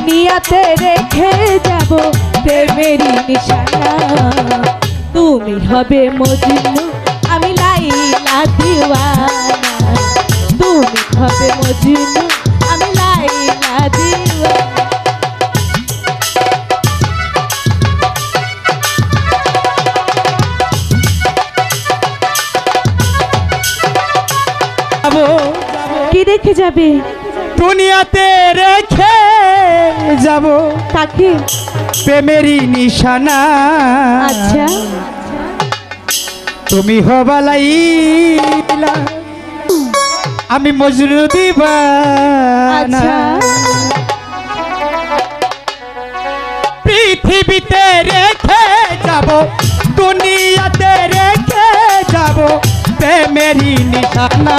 দুনিয়াতে রেখে যাব প্রেমেরই নিশানা। তুমি হবে মজনু, আমি লাইলা দিওয়ানা। তুমি হবে মজনু, আমি লাইলা দিওয়ানা। কি রেখে যাবে? দুনিয়াতে রেখে যাব। তাকে? প্রেমেরই নিশানা। আচ্ছা। তুমি হবালাইলা আমি মজনু দিবানা। আচ্ছা। পৃথিবীতে রেখে যাব দুনিয়াতে রেখে যাব প্রেমেরই নিশানা।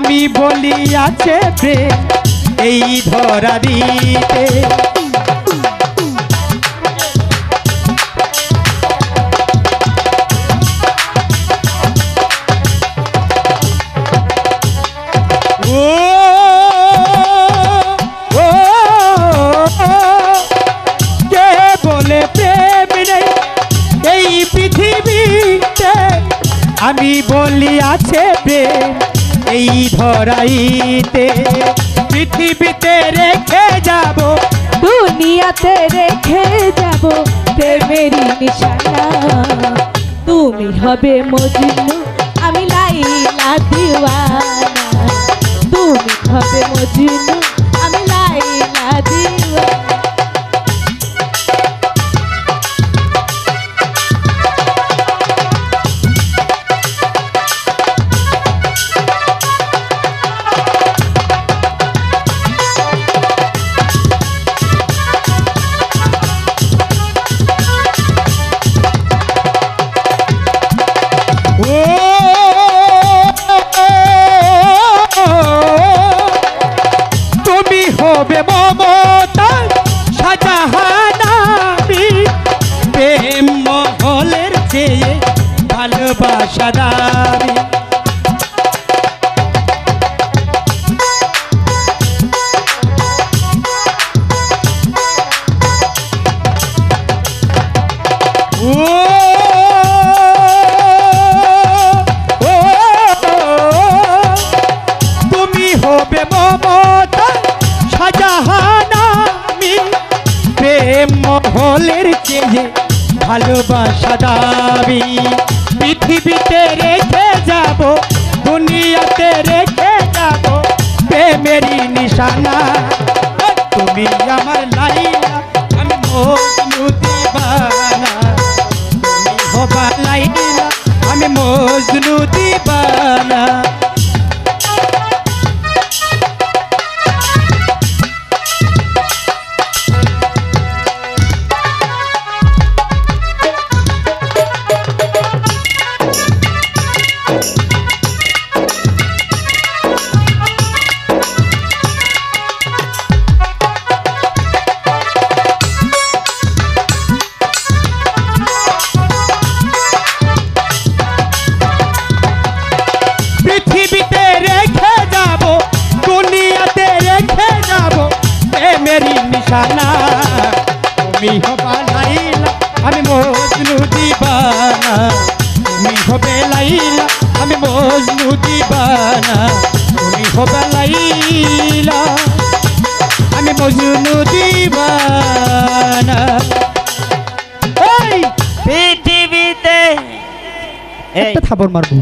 আমি বলি আছে প্রেম এই ধরা দিতে। আমি বলি আছে প্রেম। এই ধরাইতে পৃথিবীতে রেখে যাব। দুনিয়াতে রেখে যাব প্রেমেরই নিশানা। তুমি হবে মজনু। তুমি হবে মমতা সাজাহানাবি প্রেম মহলের চেয়ে ভালোবাসা দাবি তুমি হবে মমতা মহলের চেয়ে ভালোবাসা দাবি। পৃথিবীতে রেখে যাব, দুনিয়াতে রেখে যাব প্রেমেরই নিশানা। তুমি আমার লাইলা, আমি মজনু তুমি হবা লাইলা, আমি মজনু দিবানা। নিশানা তুমি হবা লাইলা আমি মজনু দিবানা। তুমি হবে লাইলা আমি মজনু দিবানা। তুমি হবে লাইলা আমি মজনু দিবানা। পৃথিবীতে একটা থাবর মারবো?